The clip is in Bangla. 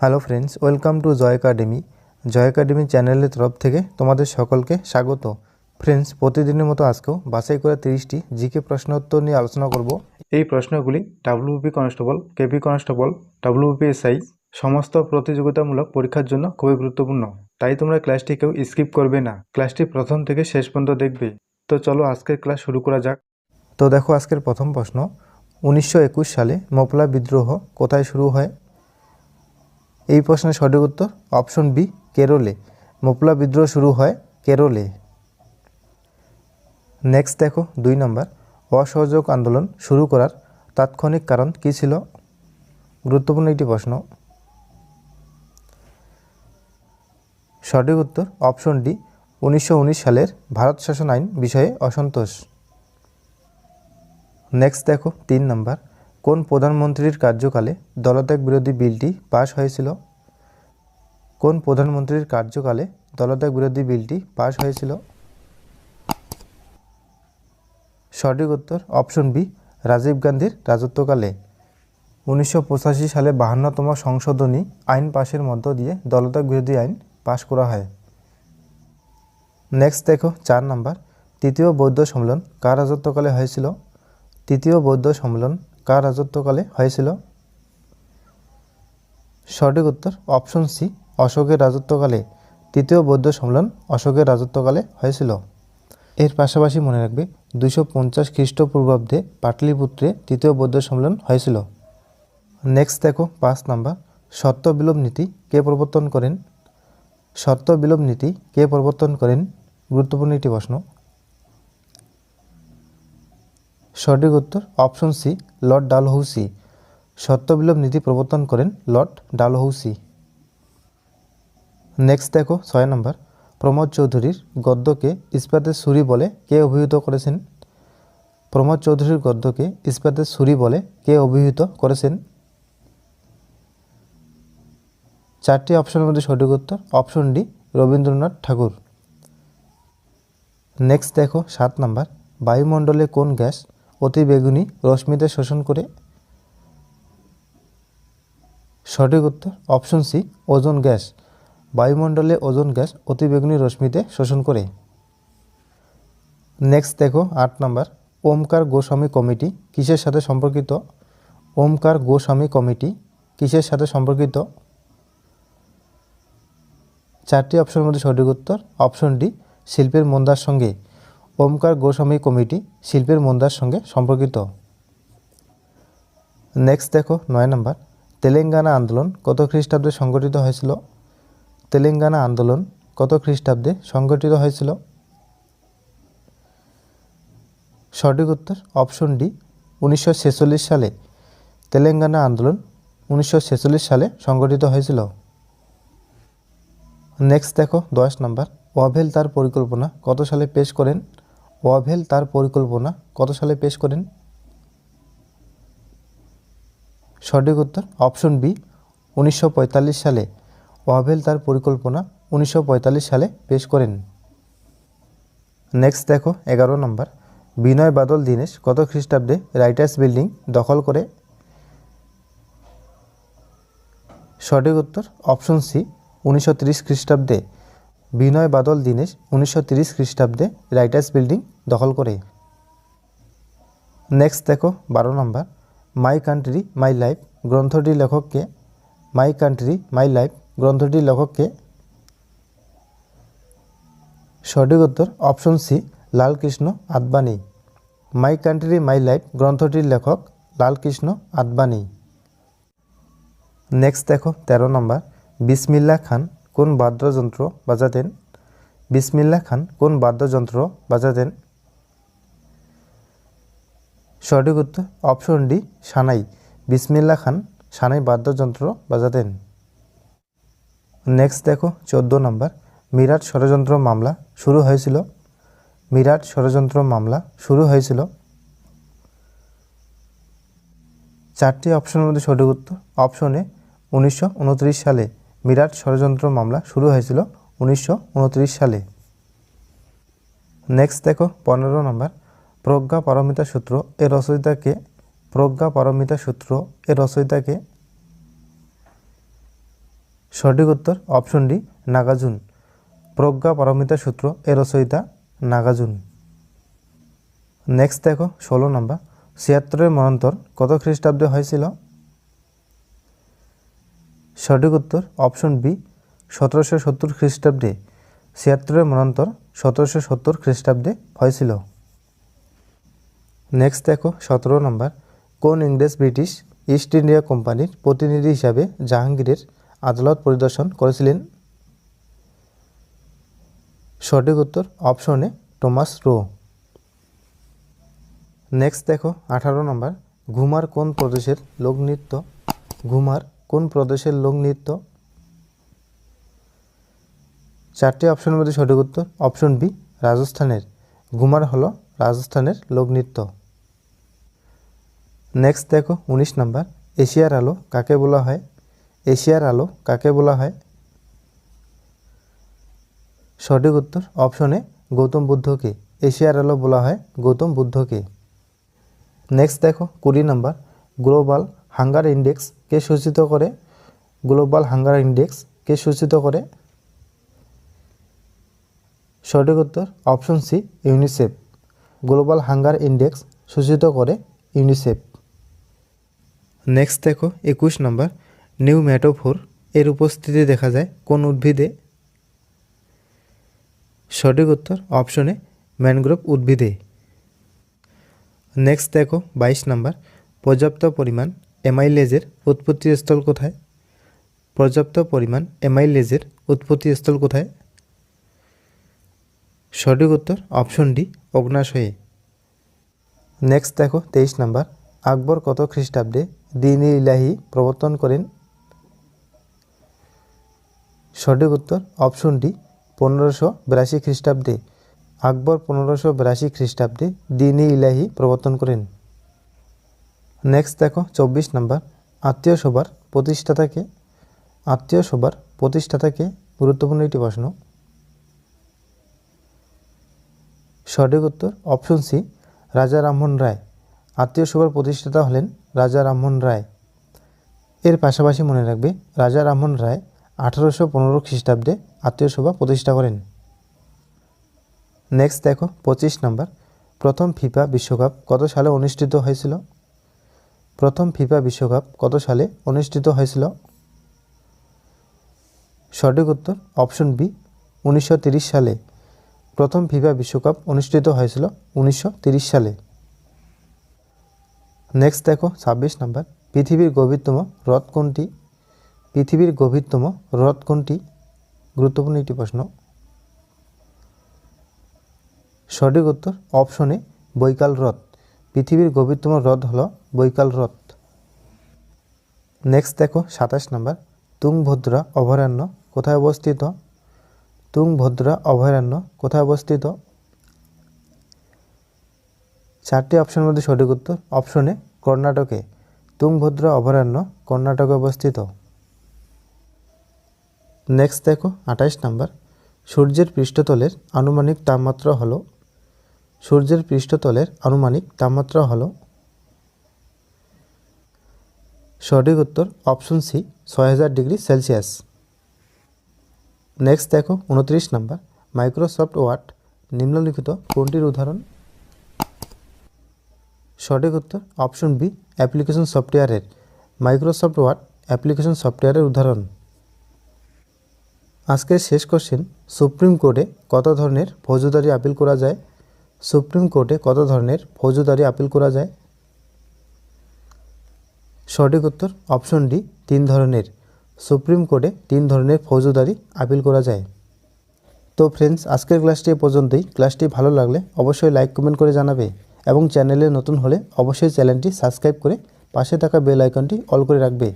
Hello friends welcome to Joy academy Joy academy চ্যানেলের তরফ থেকে তোমাদের সকলকে স্বাগত। ফ্রেন্ডস প্রতিদিনের মতো আজকেও বাছাই করে তিরিশটি জিকে প্রশ্ন উত্তর নিয়ে আলোচনা করব। এই প্রশ্নগুলি WBP constable KP constable WBP SI সমস্ত প্রতিযোগিতামূলক পরীক্ষার জন্য খুবই গুরুত্বপূর্ণ। তাই তোমরা ক্লাসটি কেউ স্কিপ করবে না। ক্লাসটি প্রথম থেকে শেষ পর্যন্ত দেখবে। তো চলো আজকের ক্লাস শুরু করা যাক। তো দেখো আজকের প্রথম প্রশ্ন। উনিশশো একুশ সালে মোপলা বিদ্রোহ কোথায় শুরু হয়? এই প্রশ্নের সঠিক উত্তর অপশন বি, কেরলে। মোপলা বিদ্রোহ শুরু হয় কেরলে। নেক্সট দেখো, দুই নম্বর। অসহযোগ আন্দোলন শুরু করার তাৎক্ষণিক কারণ কী ছিল? গুরুত্বপূর্ণ একটি প্রশ্ন। সঠিক উত্তর অপশন ডি, উনিশশো উনিশ সালের ভারত শাসন আইন বিষয়ে অসন্তোষ। নেক্সট দেখো, তিন নম্বর। কোন প্রধানমন্ত্রীর কার্যকালে দলত্যাগ বিরোধী বিলটি পাশ হয়েছিল? কোন প্রধানমন্ত্রীর কার্যকালে দলত্যাগ বিরোধী বিলটি পাশ হয়েছিল? সঠিক উত্তর অপশন বি, রাজীব গান্ধীর রাজত্বকালে। উনিশশো পঁচাশি সালে বাহান্নতম সংশোধনী আইন পাশের মধ্য দিয়ে দলত্যাগ বিরোধী আইন পাশ করা হয়। নেক্সট দেখো চার নাম্বার, তৃতীয় বৌদ্ধ সম্মেলন কার রাজত্বকালে হয়েছিল? তৃতীয় বৌদ্ধ সম্মেলন কার রাজত্বকালে হয়েছিল? সঠিক উত্তর, অপশন সি, অশোকের রাজত্বকালে। তৃতীয় বৌদ্ধ সম্মেলন অশোকের রাজত্বকালে হয়েছিল। এর পাশাপাশি মনে রাখবে দুশো পঞ্চাশ খ্রিস্টপূর্বাব্দে পাটলিপুত্রে তৃতীয় বৌদ্ধ সম্মেলন হয়েছিল। নেক্সট দেখো, পাঁচ নাম্বার, সত্য বিলোপ নীতি কে প্রবর্তন করেন? সত্য বিলোপ নীতি কে প্রবর্তন করেন? গুরুত্বপূর্ণ একটি প্রশ্ন। সঠিক উত্তর অপশন সি, লর্ড ডালহৌসি। সত্যবিলোপ নীতি প্রবর্তন করেন লর্ড ডালহৌসি। নেক্সট দেখো, ছয় নম্বর। প্রমোদ চৌধুরীর গদ্যকে ইস্পাতের সুরি বলে কে অভিহিত করেছেন? প্রমোদ চৌধুরীর গদ্যকে ইস্পাতের সুরি বলে কে অভিহিত করেছেন? চারটি অপশনের মধ্যে সঠিক উত্তর option D, Rabindranath Thakur. Next দেখো, সাত নাম্বার। বায়ুমণ্ডলে কোন গ্যাস অতি বেগুনি রশ্মিতে শোষণ করে। সঠিক উত্তর, অপশন সি, ওজোন গ্যাস। বায়ুমণ্ডলে ওজোন গ্যাস অতি বেগুনি রশ্মিতে শোষণ করে। নেক্সট দেখো, আট নাম্বার, ওমকার গোস্বামী কমিটি কিসের সাথে সম্পর্কিত? ওমকার গোস্বামী কমিটি কিসের সাথে সম্পর্কিত? চারটি অপশনের মধ্যে সঠিক উত্তর, অপশন ডি, শিল্পের মন্দার সঙ্গে। ওমকার গোস্বামী কমিটি শিল্পের মন্দার সঙ্গে সম্পর্কিত। নেক্সট দেখো, নয় নম্বর। তেলেঙ্গানা আন্দোলন কত খ্রিস্টাব্দে সংগঠিত হয়েছিল? তেলেঙ্গানা আন্দোলন কত খ্রিস্টাব্দে সংগঠিত হয়েছিল? সঠিক উত্তর অপশন ডি, উনিশশো ছেচল্লিশ সালে। তেলেঙ্গানা আন্দোলন উনিশশো ছেচল্লিশ সালে সংগঠিত হয়েছিল। নেক্সট দেখো, দশ নম্বর। ওয়াভেল তার পরিকল্পনা কত সালে পেশ করেন? ওয়াভেল তার পরিকল্পনা কত সালে পেশ করেন? সঠিক উত্তর অপশন বি, উনিশশো পঁয়তাল্লিশ সালে। ওয়াভেল তার পরিকল্পনা উনিশশো পঁয়তাল্লিশ সালে পেশ করেন। নেক্সট দেখো, এগারো নম্বর। বিনয় বাদল দীনেশ কত খ্রিস্টাব্দে রাইটার্স বিল্ডিং দখল করে? সঠিক উত্তর অপশন সি, উনিশশো খ্রিস্টাব্দে। বিনয় বাদল দীনেশ উনিশশো তিরিশ খ্রিস্টাব্দে রাইটার্স বিল্ডিং দখল করে। নেক্সট দেখো, বারো নম্বর মাই কান্ট্রি মাই লাইফ গ্রন্থটির লেখককে মাই কান্ট্রি মাই লাইফ গ্রন্থটির লেখককে, সঠিক উত্তর option C Lalkrishna Advani. My country my life গ্রন্থটির লেখক, লালকৃষ্ণ আদবানি। নেক্সট দেখো, তেরো নম্বর বিসমিল্লা খান কোন বাদ্যযন্ত্র বাজাতেন? বিসমিল্লা খান, কোন বাদ্যযন্ত্র বাজাতেন? সঠিক উত্তর অপশন ডি, সানাই। বিসমিল্লা খান, সানাই বাদ্যযন্ত্র বাজাতেন। নেক্সট দেখো, চোদ্দ নম্বর। মিরাট ষড়যন্ত্র মামলা শুরু হয়েছিল। মিরাট ষড়যন্ত্র মামলা শুরু হয়েছিল। চারটি অপশনের মধ্যে সঠিক উত্তর অপশনে উনিশশো উনত্রিশ সালে। মিরাট ষড়যন্ত্র মামলা শুরু হয়েছিল উনিশশো উনত্রিশ সালে। নেক্সট দেখো, পনেরো নম্বর। প্রজ্ঞা পারমিতা সূত্র এর রচয়িতাকে প্রজ্ঞা পারমিতা সূত্র এর রচয়িতাকে সঠিক উত্তর অপশন ডি নাগাজুন প্রজ্ঞা পারমিতা সূত্র এর রচয়িতা নাগাজুন নেক্সট দেখো, ষোলো নম্বর। ছিয়াত্তরের মনন্তর কত খ্রিস্টাব্দে হয়েছিল? সঠিক উত্তর অপশন বি, সতেরোশো সত্তর খ্রিস্টাব্দে ছিয়াত্তরের মনন্তর সতেরোশো সত্তর খ্রিস্টাব্দে হয়েছিল। নেক্সট দেখো, সতেরো নম্বর, কোন ইংরেজ ব্রিটিশ ইস্ট ইন্ডিয়া কোম্পানির প্রতিনিধি হিসাবে জাহাঙ্গীরের আদালত পরিদর্শন করেছিলেন? সঠিক উত্তর অপশনে টমাস রো। নেক্সট দেখো, আঠারো নম্বর, ঘুমার কোন প্রদেশের লোকনৃত্য, ঘুমার কোন প্রদেশের লোকনৃত্য চারটি অপশনের মধ্যে সঠিক উত্তর। অপশন বি রাজস্থানের। ঘুমার হলো রাজস্থানের লোকনৃত্য নেক্সট দেখো, উনিশ নাম্বার। এশিয়ার আলো কাকে বলা হয়? এশিয়ার আলো কাকে বলা হয়? সঠিক উত্তর অপশনে গৌতম বুদ্ধকে। এশিয়ার আলো বলা হয় গৌতম বুদ্ধকে। নেক্সট দেখো, কুড়ি নাম্বার। গ্লোবাল হাঙ্গার ইন্ডেক্স কে সূচিত করে? গ্লোবাল হাঙ্গার ইন্ডেক্স কে সূচিত করে? সঠিক উত্তর option C, UNICEF. Global hunger index সূচিত করে ইউনিসেফ। নেক্সট দেখো, একুশ নম্বর, নিউ ম্যাটোফোর এর উপস্থিতি দেখা যায় কোন উদ্ভিদে? সঠিক উত্তর অপশনে ম্যানগ্রোভ উদ্ভিদে। নেক্সট দেখো, বাইশ নাম্বার, পর্যাপ্ত পরিমাণ এমাইলেজের উৎপত্তিস্থল কোথায়? পর্যাপ্ত পরিমাণ এমাইলেজের উৎপত্তিস্থল কোথায়? সঠিক উত্তর অপশন ডি অগ্নাশয়ে নেক্সট দেখো, তেইশ নাম্বার। আকবর কত খ্রিস্টাব্দে দিন ইলাহি প্রবর্তন করেন? সঠিক উত্তর অপশন ডি, পনেরোশো বিরাশি খ্রিস্টাব্দে। আকবর পনেরোশো বিরাশি খ্রিস্টাব্দে দিন ইলাহি প্রবর্তন করেন। নেক্সট দেখো, চব্বিশ নাম্বার। আত্মীয় সভার প্রতিষ্ঠাতাকে, আত্মীয় সভার প্রতিষ্ঠাতাকে গুরুত্বপূর্ণ একটি প্রশ্ন। সঠিক উত্তর অপশন সি রাজা রামমোহন রায়। আত্মীয় সভার প্রতিষ্ঠাতা হলেন রাজা রামমোহন রায়। এর পাশাপাশি মনে রাখবে, রাজা রামমোহন রায় আঠারোশো পনেরো খ্রিস্টাব্দে আত্মীয় সভা প্রতিষ্ঠা করেন। নেক্সট দেখো, পঁচিশ নম্বর। প্রথম ফিফা বিশ্বকাপ কত সালে অনুষ্ঠিত হয়েছিল? প্রথম ফিফা বিশ্বকাপ কত সালে অনুষ্ঠিত হয়েছিল? সঠিক উত্তর অপশন বি, উনিশশো সালে। প্রথম ফিফা বিশ্বকাপ অনুষ্ঠিত হয়েছিল উনিশশো সালে। নেক্সট দেখো, ছাব্বিশ নাম্বার। পৃথিবীর গভীরতম হ্রদ কোনটি? পৃথিবীর গভীরতম হ্রদ কোনটি? গুরুত্বপূর্ণ একটি প্রশ্ন। সঠিক উত্তর অপশনে বৈকাল হ্রদ। পৃথিবীর গভীরতম হ্রদ হল বৈকাল হ্রদ। নেক্সট দেখো, সাতাশ নাম্বার। তুংভদ্রা অভয়ারণ্য কোথায় অবস্থিত? তুংভদ্রা অভয়ারণ্য কোথায় অবস্থিত? চারটি অপশনের মধ্যে সঠিক উত্তর। অপশনে কর্ণাটকে। তুংভদ্রা অভয়ারণ্য কর্ণাটকে অবস্থিত। নেক্সট দেখো আঠাইশ নম্বর। সূর্যের পৃষ্ঠতলের আনুমানিক তাপমাত্রা হলো সূর্যের পৃষ্ঠতলের আনুমানিক তাপমাত্রা হলো সঠিক উত্তর অপশন সি ছয় হাজার ডিগ্রি সেলসিয়াস। নেক্সট দেখো উনত্রিশ নাম্বার, মাইক্রোসফট ওয়ার্ড, নিম্নলিখিত কোনটির উদাহরণ? সঠিক উত্তর অপশন বি, অ্যাপ্লিকেশন সফটওয়্যারের, মাইক্রোসফট ওয়ার্ড, অ্যাপ্লিকেশন সফটওয়্যারের উদাহরণ। আজকের শেষ কোশ্চেন, সুপ্রিম কোর্টে কত ধরনের ফৌজদারি আপিল করা যায়? সুপ্রিম কোর্টে কত ধরনের ফৌজদারি আপিল করা যায়? সঠিক উত্তর, অপশন ডি, তিন ধরনের। সুপ্রিম কোর্টে তিন ধরনের ফৌজদারি আপিল করা যায়। তো ফ্রেন্ডস আজকের ক্লাসটি এ পর্যন্তই। ক্লাসটি ভালো লাগলে অবশ্যই লাইক, কমেন্ট করে জানাবে এবং চ্যানেলে নতুন হলে অবশ্যই চ্যানেলটি সাবস্ক্রাইব করে পাশে থাকা বেল আইকনটি অল করে রাখবে।